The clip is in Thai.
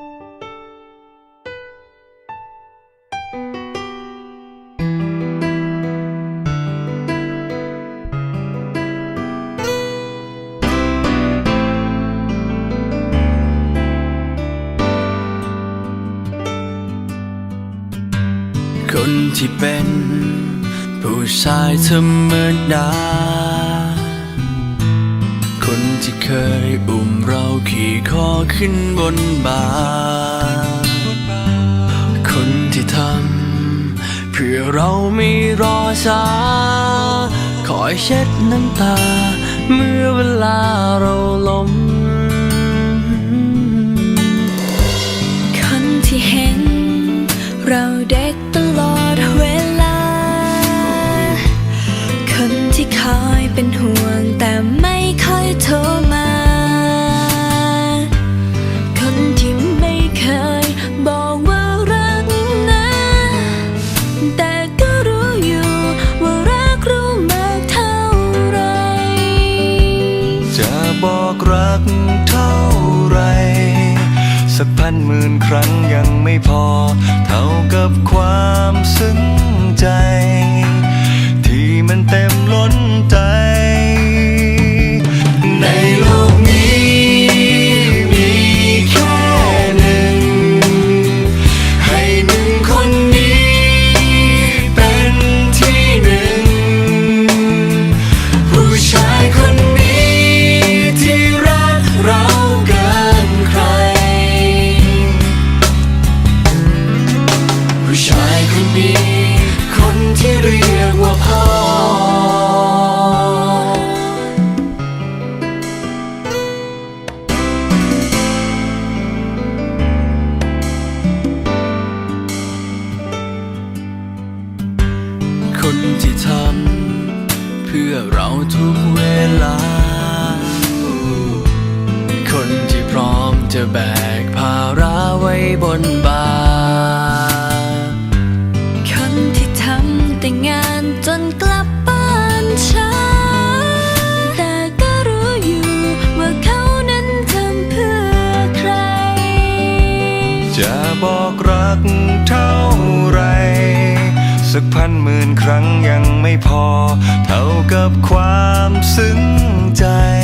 คนที่เป็น ผู้ชายธรรมดา ที่เคยอุ้มเราขี่คอขึ้นบนบาคนที่ทำเพื่อเราไม่รอช้าคอยเช็ดน้ำตา กรักเท่าไร สักพันหมื่นครั้งยังไม่พอ เท่ากับความซึ้งใจ ที่มันเต็มล้นใจ อเราทุกเวลา คนที่พร้อมจะแบกภาระไว้บนบ่าคนที่ทำแต่งานจนกลับบ้านช้าแต่ก็รู้อยู่ว่าเขานั้นทำเพื่อใคร จะบอกรักเท่าไร สักพันหมื่นครั้งยังไม่พอ เท่ากับความซึ้งใจที่มันเต็มล้นใจ